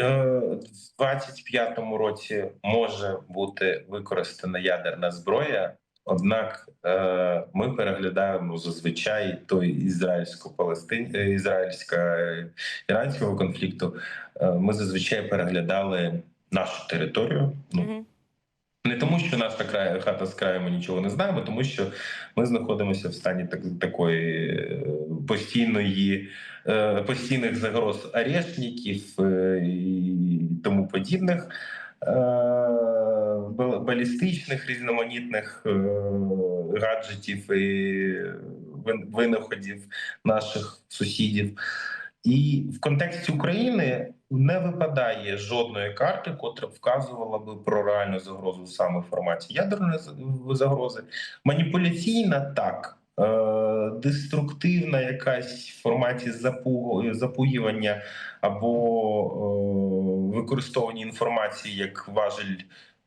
Е, В 25-му році може бути використана ядерна зброя, однак е, ми переглядаємо зазвичай той ізраїльсько-палестин ізраїльсько іранського конфлікту. Е, Ми зазвичай переглядали нашу територію. Ну. Не тому, що наша край хата з краю ми нічого не знаємо, тому що ми знаходимося в стані так, такої е, постійної е, постійних загроз арештників е, і тому подібних. Балістичних різноманітних гаджетів і винаходів наших сусідів. І в контексті України не випадає жодної карти, котра вказувала би про реальну загрозу саме в форматі ядерної загрози. Маніпуляційна так. Е, Деструктивна якась в форматі запугування або е, використовування інформації як важель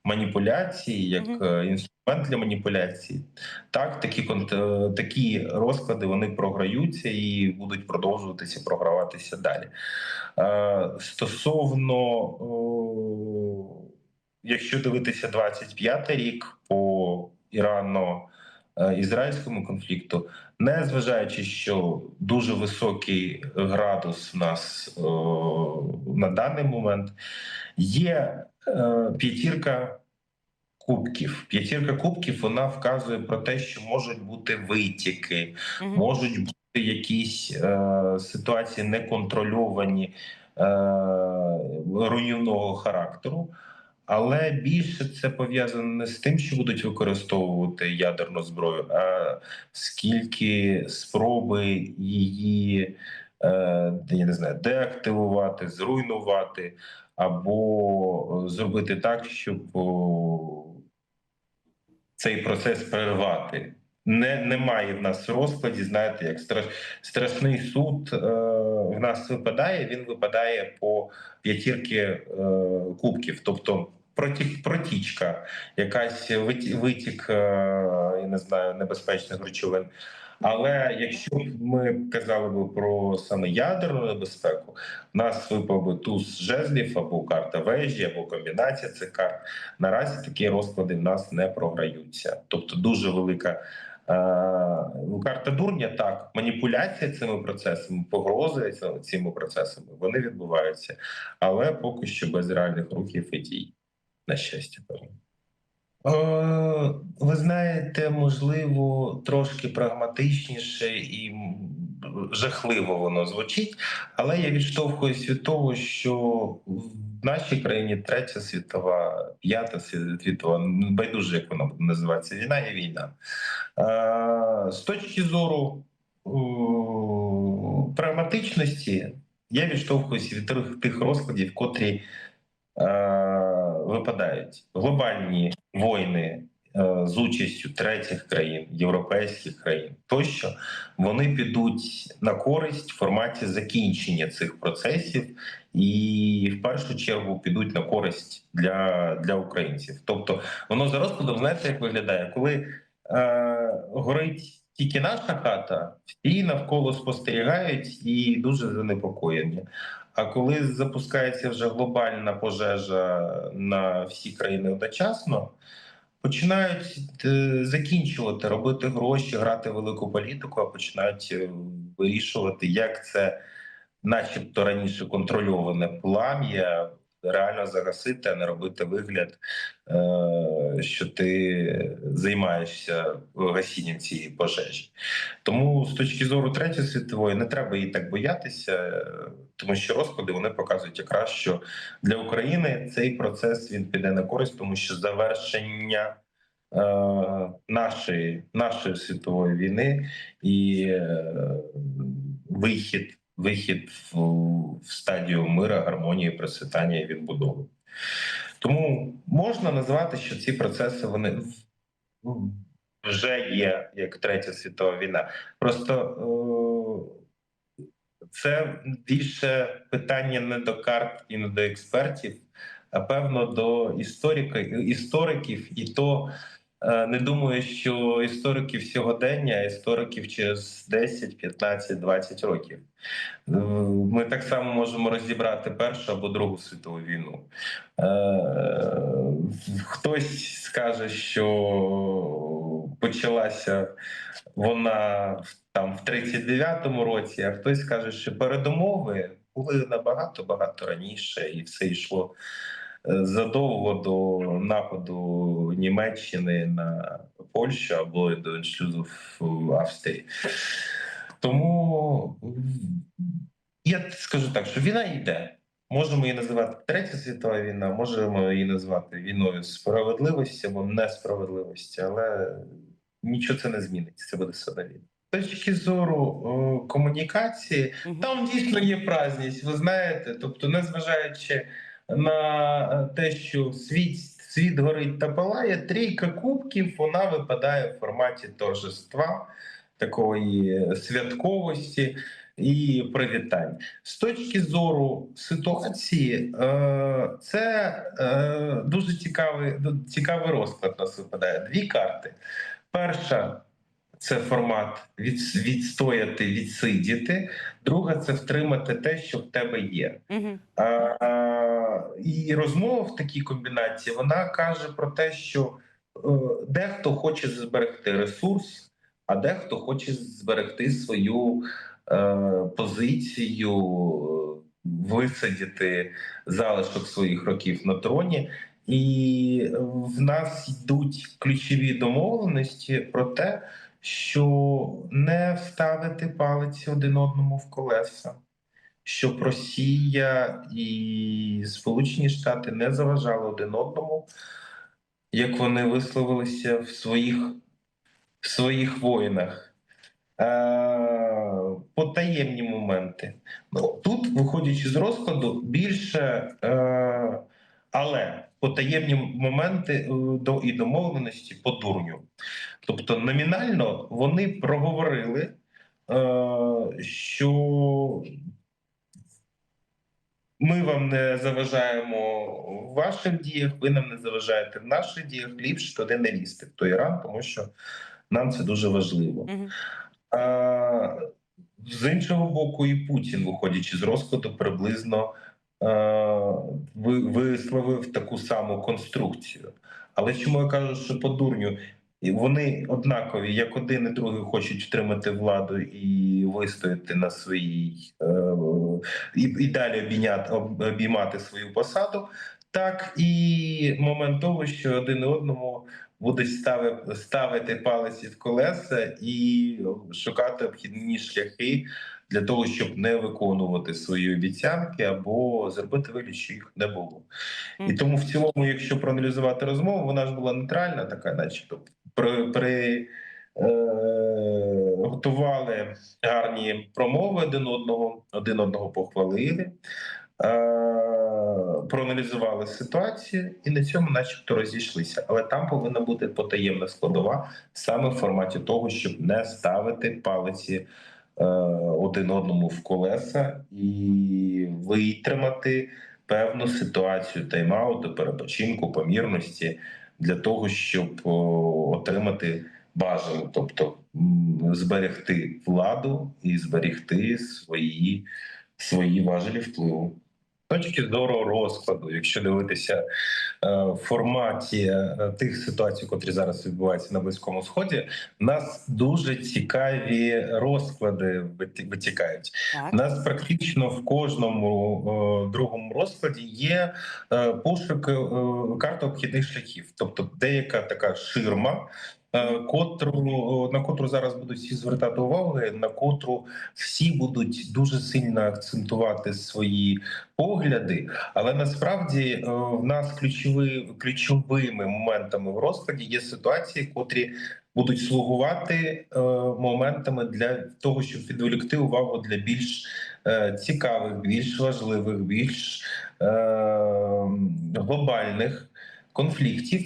маніпуляції, як Мгм. Інструмент для маніпуляції. Так, такі е, такі розклади вони програються і будуть продовжуватися програватися далі. Е, Стосовно, якщо дивитися 25 рік по Ірано. е, Ізраїльському конфлікту, не зважаючи, що дуже високий градус в нас о, на даний момент, є е, п'ятірка кубків. П'ятірка кубків вона вказує про те, що можуть бути витіки, Мгм. можуть бути якісь е, ситуації неконтрольовані е, руйнівного характеру. Але більше це пов'язано не з тим, що будуть використовувати ядерну зброю, а скільки спроби її е, я не знаю, деактивувати, зруйнувати або е, зробити так, щоб о, цей процес перервати. Не, немає в нас розкладі, знаєте, як страш, страшний суд е, в нас випадає, він випадає по п'ятірки е, кубків, тобто протік, протічка, якась витік, витік е, я не знаю, небезпечних речовин. Але якщо б ми казали би про саме ядерну небезпеку, в нас випав би туз жезлів або карта вежі, або комбінація цих карт. Наразі такі розклади в нас не програються. Тобто дуже велика е, ну, карта дурня, так, маніпуляція цими процесами, погрози цими- процесами, вони відбуваються, але поки що без реальних рухів і дій. На щастя, Ви знаєте, можливо, трошки прагматичніше і жахливо воно звучить, але я відштовхуюсь від того, що в нашій країні третя світова, п'ята світова, байдуже, як вона буде називатися, війна є війна. Е, З точки зору прагматичності, я відштовхуюся від тих- розкладів, котрі е, випадають глобальні війни е, з участю третіх країн, європейських країн, тощо вони підуть на користь в форматі закінчення цих процесів, і в першу чергу підуть на користь для, для українців. Тобто, воно за розкладом, знаєте, як виглядає, коли е, горить. Тільки наша хата, всі навколо спостерігають і дуже занепокоєні. А коли запускається вже глобальна пожежа на всі країни одночасно, починають е, закінчувати, робити гроші, грати велику політику, а починають е, вирішувати, як це, начебто раніше контрольоване плам'я, реально загасити, а не робити вигляд, е, що ти займаєшся гасінням цієї пожежі. Тому з точки зору третьої світової не треба її так боятися, тому що розклади вони показують якраз, що для України цей процес він піде на користь, тому що завершення е, нашої, нашої світової війни і е, вихід, вихід в, в стадію мира, гармонії, процвітання і відбудови. Тому можна назвати, що ці процеси вони ну, вже є як третя світова війна. Просто е, це більше питання не до карт і не до експертів, а певно до історика, істориків і то, не думаю, що істориків сьогодення, істориків через 10, 15, 20 років. Е, Ми так само можемо розібрати Першу або Другу світову війну. Е, Хтось скаже, що почалася вона там в 39-му році, а хтось каже, що передумови були набагато багато раніше, і все йшло е, задовго до нападу Німеччини на Польщу або до іншлюзу в Австрії. Тому я скажу так, що війна йде. Можемо її називати Третя світова війна, можемо її назвати війною справедливості або несправедливості, але нічого це не змінить. Це буде все війна. З точки зору о, комунікації, Мгм. там дійсно є праздність, ви знаєте. Тобто, незважаючи на те, що світ, світ горить та палає, трійка кубків вона випадає в форматі торжества, такої святковості і привітань. З точки зору ситуації, е, це е, дуже цікавий, цікавий розклад у нас випадає. Дві карти. Перша це формат від, відстояти, відсидіти. Друга це втримати те, що в тебе є. А, а, і розмова в такій комбінації вона каже про те, що е, дехто хоче зберегти ресурс, а дехто хоче зберегти свою е, позицію, висадити залишок своїх років на троні. І в нас йдуть ключові домовленості про те, що не вставити палиці один одному в колеса щоб Росія і Сполучені Штати не заважали один одному, як вони висловилися в своїх, в своїх воїнах. Е, Потаємні моменти. Ну, тут, виходячи з розкладу, більше, е, але потаємні моменти е, до і домовленості по дурню. Тобто, номінально вони проговорили, е, що ми вам не заважаємо в ваших діях, ви нам не заважаєте в наших діях. Ліпше туди не лізти в той Іран, тому що нам це дуже важливо. А, з іншого боку, і Путін, виходячи з розкладу, приблизно а, ви- висловив таку саму конструкцію. Але чому я кажу, що по дурню? І Вони однакові, як один і другий хочуть втримати владу і вистояти на своїй е, і, і далі обійняти обіймати свою посаду, так і момент того, що один одному будуть ставити, ставити палиці в колеса і шукати обхідні шляхи для того, щоб не виконувати свої обіцянки або зробити вигляд, що їх не було. І тому в цілому, якщо проаналізувати розмову, вона ж була нейтральна, така, начебто при, при е, готували гарні промови один одного, один одного похвалили. Е, проаналізували ситуацію і на цьому, начебто, розійшлися. Але там повинна бути потаємна складова саме в форматі того, щоб не ставити палиці е, один одному в колеса і витримати певну ситуацію тайм-ауту, перепочинку, помірності для того, щоб отримати бажану, тобто зберегти владу і зберегти свої, свої важелі впливу. Точки зору розкладу, якщо дивитися е, в форматі е, тих ситуацій, котрі зараз відбуваються на близькому сході, нас дуже цікаві розклади витікають. Так. У нас практично в кожному е, другому розкладі є е, пошук е, карти обхідних шляхів, тобто деяка така ширма. Е, Котру на котру зараз будуть всі звертати увагу, на котру всі будуть дуже сильно акцентувати свої погляди, але насправді е, в нас ключові, ключовими моментами в розкладі є ситуації, котрі будуть слугувати е, моментами для того, щоб відволікти увагу для більш е, цікавих, більш важливих, більш е, глобальних конфліктів,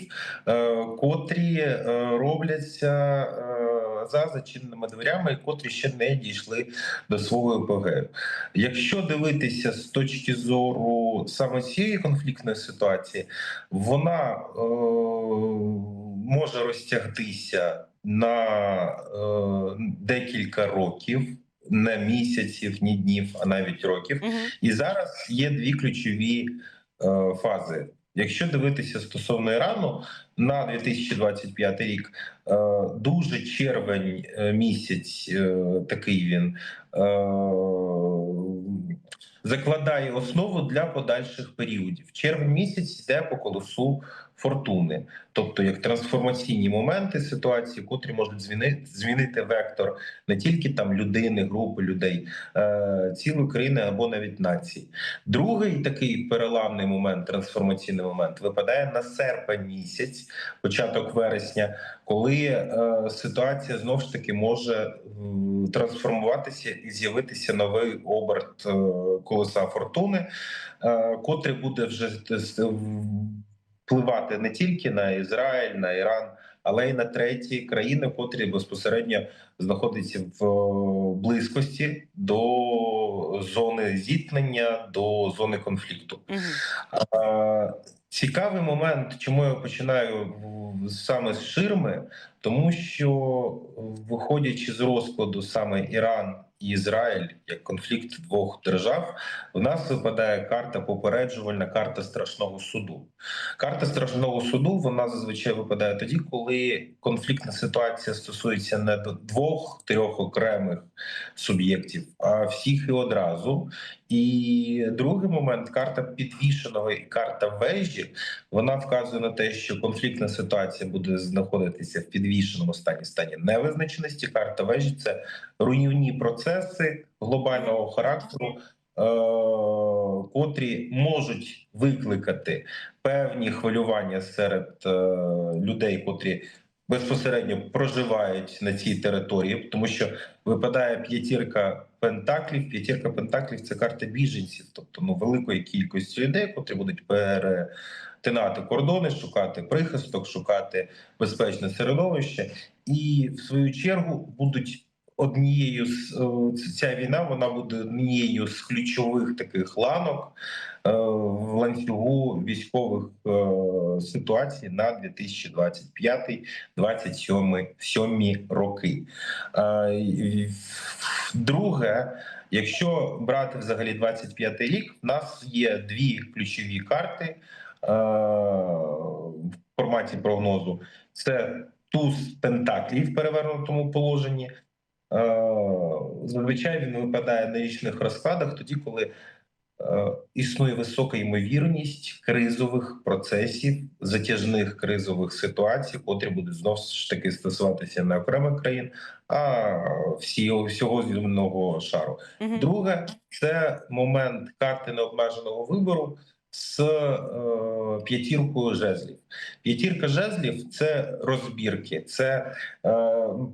е, котрі е, робляться е, за зачиненими дверями, і котрі ще не дійшли до свого епогею. Якщо дивитися з точки зору саме цієї конфліктної ситуації, вона може розтягтися на декілька років. Не місяців, ні днів, а навіть років. Мгм. І зараз є дві ключові е, фази. Якщо дивитися стосовно Ірану на 2025 рік, е, дуже червень е, місяць, е, такий він закладає основу для подальших періодів. Червень місяць йде по колесу фортуни, тобто як трансформаційні моменти ситуації, котрі можуть змінити змінити вектор не тільки там людини, групи людей, е, цілої країни або навіть нації. Другий такий переламний момент, трансформаційний момент, випадає на серпень місяць, початок вересня, коли е, ситуація знов ж таки може е, трансформуватися і з'явитися новий оберт е, колеса фортуни, е, котрий буде вже з- впливати не тільки на Ізраїль, на Іран. Але й на треті країни, котрі безпосередньо знаходяться в е, близькості до зони зіткнення, до зони конфлікту. Цікавий момент, чому я починаю саме з ширми, тому що виходячи з розкладу саме Іран і Ізраїль як конфлікт двох держав, в нас випадає карта попереджувальна, карта страшного суду. Карта страшного суду вона зазвичай випадає тоді, коли конфліктна ситуація стосується не двох-трьох окремих суб'єктів, а всіх і одразу. І другий момент карта підвішеного і карта вежі. Вона вказує на те, що конфліктна ситуація буде знаходитися в підвішеному стані стані невизначеності. Карта вежі це руйнівні процеси глобального характеру. е, Котрі можуть викликати певні хвилювання серед е, людей, котрі безпосередньо проживають на цій території, тому що випадає п'ятірка пентаклів. П'ятірка пентаклів це карта біженців, тобто ну великої кількості людей, котрі будуть перетинати кордони, шукати прихисток, шукати безпечне середовище, і в свою чергу будуть. Однією з е, ця війна вона буде однією з ключових таких ланок е, в ланцюгу військових е, ситуацій на 2025-2027 роки. Друге, якщо брати взагалі 25 рік, в нас є дві ключові карти в форматі прогнозу: це туз пентаклів в перевернутому положенні. Е, Зазвичай він випадає на річних розкладах тоді, коли е, існує висока ймовірність кризових процесів, затяжних кризових ситуацій, котрі будуть знову ж таки стосуватися не окремих країн, а всі, всього земного шару. Друге, це момент карти необмеженого вибору з е, п'ятіркою жезлів. П'ятірка жезлів це розбірки, це е,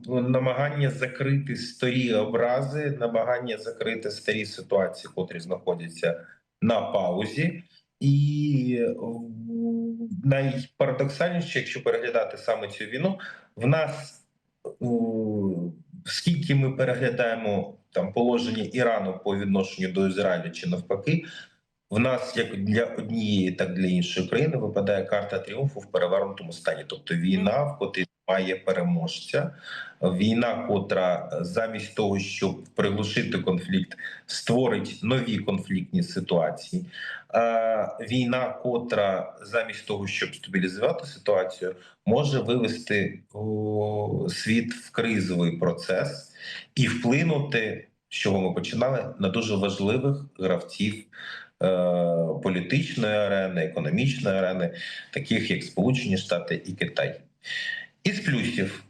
намагання закрити старі образи, намагання закрити старі ситуації, котрі знаходяться на паузі. І найпарадоксальніше, якщо переглядати саме цю війну, в нас у, скільки ми переглядаємо там положення Ірану по відношенню до Ізраїля чи навпаки, в нас як для однієї, так для іншої країни випадає карта тріумфу в перевернутому стані, тобто війна, в котрій має переможця, війна, котра замість того, щоб приглушити конфлікт, створить нові конфліктні ситуації. Війна, котра замість того, щоб стабілізувати ситуацію, може вивести світ в кризовий процес і вплинути, з чого ми починали, на дуже важливих гравців. Е, Політичної арени, економічної арени, таких як Сполучені Штати і Китай. Із плюсів.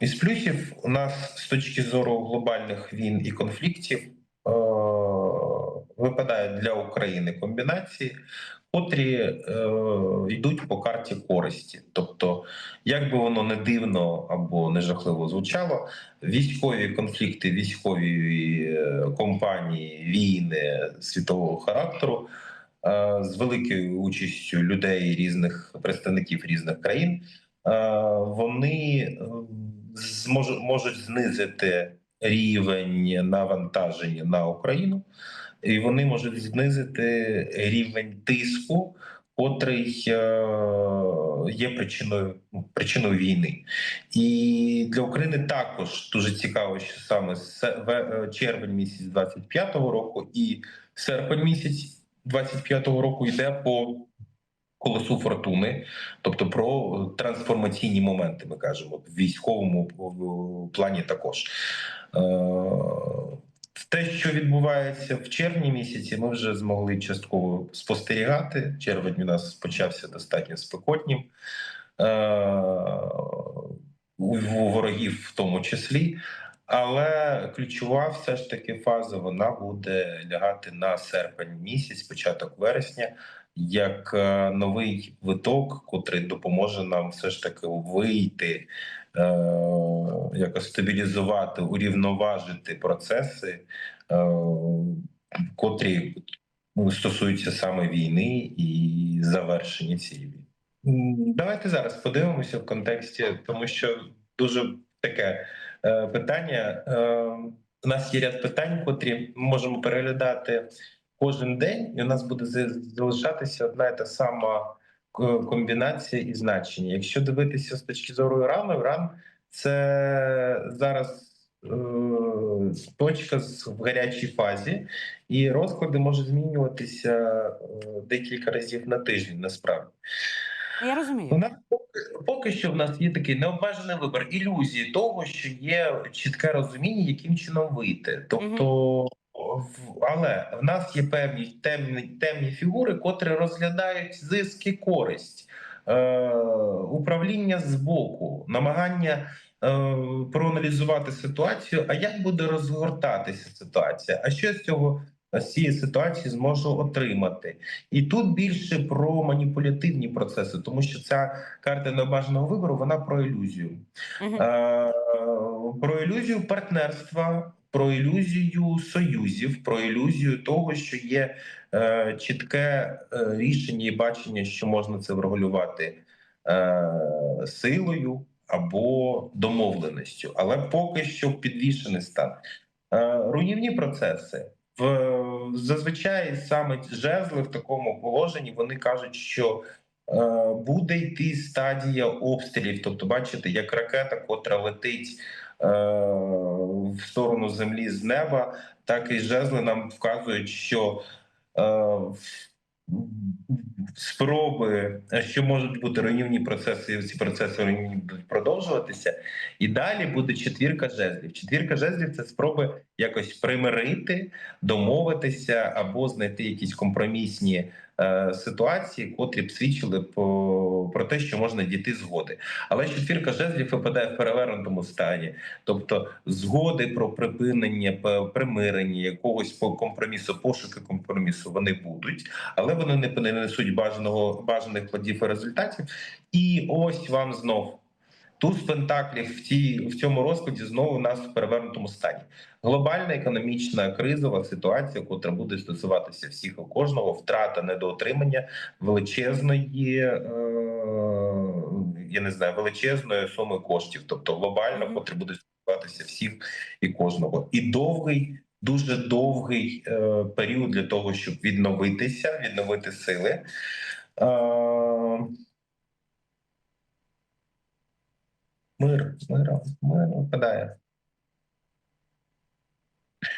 Із плюсів у нас з точки зору глобальних війн і конфліктів е, випадають для України комбінації, котрі е, йдуть по карті користі. Тобто, як би воно не дивно або не жахливо звучало, військові конфлікти, військові е, компанії, війни світового характеру. е, З великою участю людей різних представників різних країн Е, вони е, зможе, можуть знизити рівень навантаження на Україну, і вони можуть знизити рівень тиску, котрий е, є причиною причиною війни. І для України також дуже цікаво, що саме ве- е, червень місяць 25-го року і серпень місяць 25-го року йде по колесу фортуни, тобто про е, трансформаційні моменти, ми кажемо, в військовому плані також. Те, що відбувається в червні місяці, ми вже змогли частково спостерігати. Червень у нас почався достатньо спекотнім. Е, у ворогів в тому числі. Але ключова все ж таки фаза вона буде лягати на серпень місяць, початок вересня, як е, новий виток, котрий допоможе нам все ж таки вийти, е, якось стабілізувати, урівноважити процеси, е, котрі стосуються саме війни і завершення цієї війни. Давайте зараз подивимося в контексті, тому що дуже таке питання. У нас є ряд питань, котрі ми можемо переглядати кожен день, і у нас буде залишатися одна і та сама комбінація і значення. Якщо дивитися з точки зору Ірану, Іран це зараз. е, Точка в гарячій фазі, і розклади можуть змінюватися е, декілька разів на тиждень. Насправді Я у розумію. нас поки, що в нас є такий необмежений вибір ілюзії того, що є чітке розуміння, яким чином вийти. Тобто, в- але в нас є певні темні, темні фігури, котрі розглядають зиск і користь, е, управління збоку, намагання. е, Проаналізувати ситуацію, а як буде розгортатися ситуація? А що з цього з цієї ситуації зможу отримати? І тут більше про маніпулятивні процеси, тому що ця карта необажаного вибору вона про ілюзію. Е, Про ілюзію партнерства, про ілюзію союзів, про ілюзію того, що є е, чітке е, рішення і бачення, що можна це врегулювати е, силою або домовленістю, але поки що підвішений стан. Е, Руйнівні процеси. В зазвичай саме жезли в такому положенні вони кажуть, що е, буде йти стадія обстрілів. Тобто, бачите, як ракета, котра летить в сторону землі з неба, так і жезли нам вказують, що е, спроби, е, що можуть бути руйнівні процеси, ці процеси руйнівні будуть продовжуватися. І далі буде четвірка жезлів. Четвірка жезлів це спроби якось примирити, домовитися або знайти якісь компромісні е, ситуації, котрі б свідчили про те, що можна дійти згоди. Але четвірка жезлів випадає в перевернутому стані, тобто згоди про припинення, примирення, якогось по компромісу, пошуки компромісу вони будуть, але вони не несуть бажаного бажаних плодів і результатів. І ось вам знов. Туз пентаклів в цій в цьому розкладі знову у нас в перевернутому стані. Глобальна економічна кризова ситуація, котра буде стосуватися всіх і кожного, втрата недоотримання величезної, е, я не знаю, величезної суми коштів, тобто глобально, котра буде стосуватися всіх і кожного, і довгий. Дуже довгий е, період для того, щоб відновитися, відновити сили. Е, Мир, мир, мир випадає.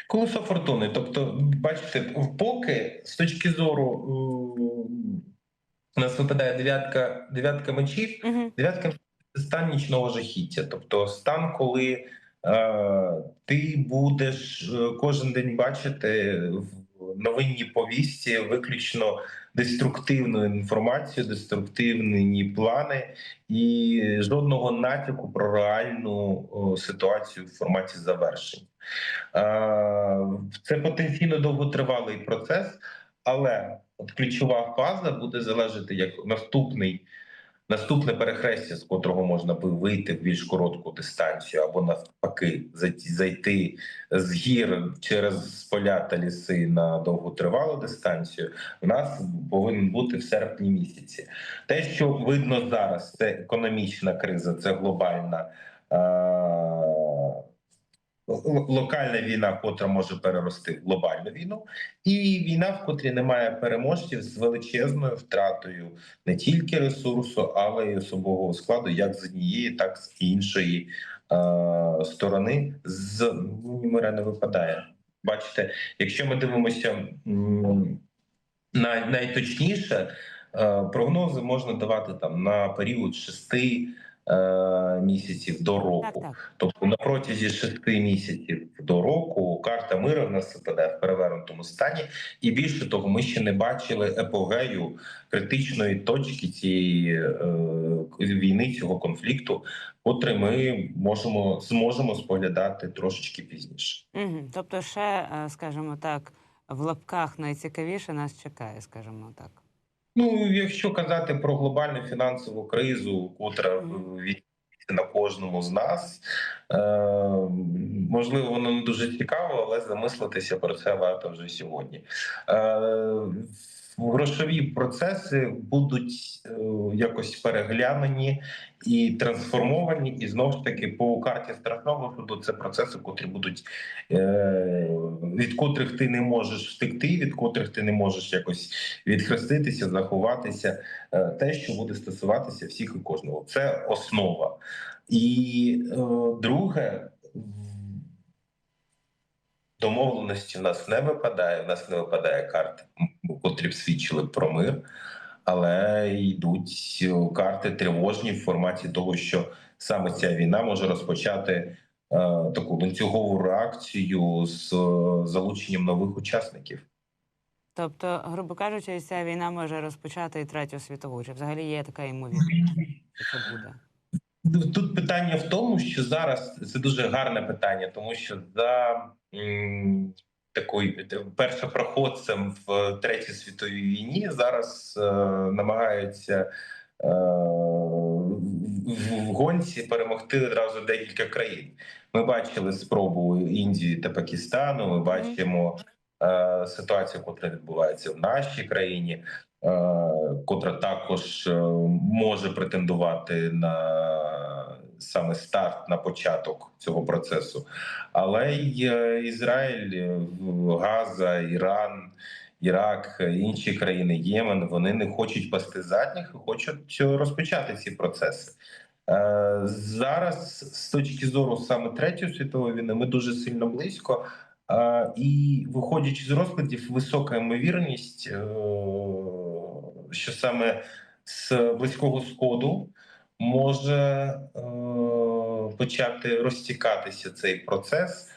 Колесо фортуни. Тобто, бачите, поки з точки зору у нас випадає дев'ятка, дев'ятка мечів, Мгм. дев'ятка це стан нічного жахіття. Тобто стан, коли е, ти будеш е, кожен день бачити в новинній повісті виключно деструктивну інформацію, деструктивні плани і жодного натяку про реальну ситуацію в форматі завершень. Е, Це потенційно довготривалий процес, але от ключова фаза буде залежати як наступний. Наступне перехрестя, з котрого можна би вийти в більш коротку дистанцію, або навпаки, зайти, з гір через поля та ліси на довготривалу дистанцію, у нас повинен бути в серпні місяці. Те, що видно зараз, це економічна криза, це глобальна локальна війна, котра може перерости в глобальну війну, і війна, в котрій немає переможців з величезною втратою не тільки ресурсу, але й особового складу, як з однієї, так з іншої е, сторони. З Міра не випадає. Бачите, якщо ми дивимося най, найточніше, е, прогнози можна давати там на період шести місяців до року. Так, так. Тобто на протязі шести місяців до року карта миру в нас випадає в перевернутому стані, і більше того, ми ще не бачили епогею критичної точки цієї е, війни, цього конфлікту, котрий ми можемо зможемо споглядати трошечки пізніше. Угу. Тобто, ще, е, скажімо так, в лапках найцікавіше нас чекає, скажімо так. Ну, якщо казати про глобальну фінансову кризу, котра на кожному з нас, е, можливо, воно не дуже цікаво, але замислитися про це варто вже сьогодні. Е, Грошові процеси будуть е, якось переглянені і трансформовані, і знову ж таки по карті страшного суду це процеси, котрі будуть е, від котрих ти не можеш втекти, від котрих ти не можеш якось відхреститися, заховатися, е, те, що буде стосуватися всіх і кожного. Це основа. І друге, домовленості в нас не випадає. В нас не випадає карти, м, котрі б свідчили про мир, але йдуть е, карти тривожні в форматі того, що саме ця війна може розпочати е, таку ланцюгову реакцію з е, залученням нових учасників. Тобто, грубо кажучи, ця війна може розпочати і третю світову. Чи взагалі є така ймовірність, що це буде? Тут питання в тому, що зараз це дуже гарне питання, тому що за м, такою першопроходцем в третій світовій війні зараз е, намагаються е, в, в гонці перемогти одразу декілька країн. Ми бачили спробу Індії та Пакистану. Ми бачимо е, ситуацію, яка відбувається в нашій країні. е, Котра також може претендувати на саме старт на початок цього процесу, але й е, Ізраїль, е, Газа, Іран, Ірак, е, інші країни, Ємен вони не хочуть пасти задніх хочуть розпочати ці процеси. Зараз, з точки зору саме третьої світової війни, ми дуже сильно близько. І виходячи з розкладів, висока ймовірність, що саме з близького сходу може е, почати розтікатися цей процес,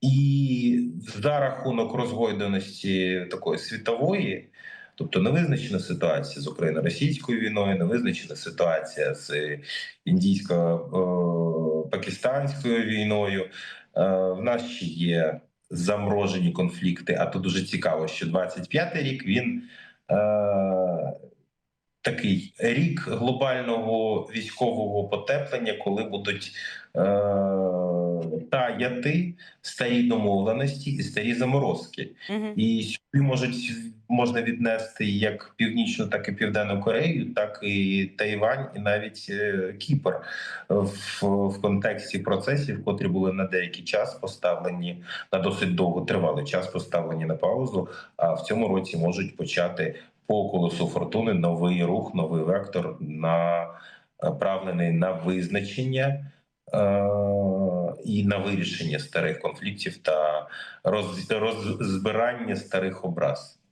і за рахунок розгойданості такої світової, тобто невизначена ситуація з Україно-російською війною, невизначена ситуація з індійсько-пакистанською війною. Е, В нас ще є заморожені конфлікти. А то дуже цікаво, що 25-й рік він е, такий рік глобального військового потеплення, коли будуть е, таяти старі домовленості і старі заморозки. Угу. І сюди можуть можна віднести як північну, так і південну Корею, так і Тайвань, і навіть е, Кіпр в, в контексті процесів, котрі були на деякий час поставлені на досить довго тривалий час, поставлені на паузу. А в цьому році можуть почати по колесу фортуни новий рух, новий вектор направлений на визначення. е, І на вирішення старих конфліктів та роз, роззбирання старих образ.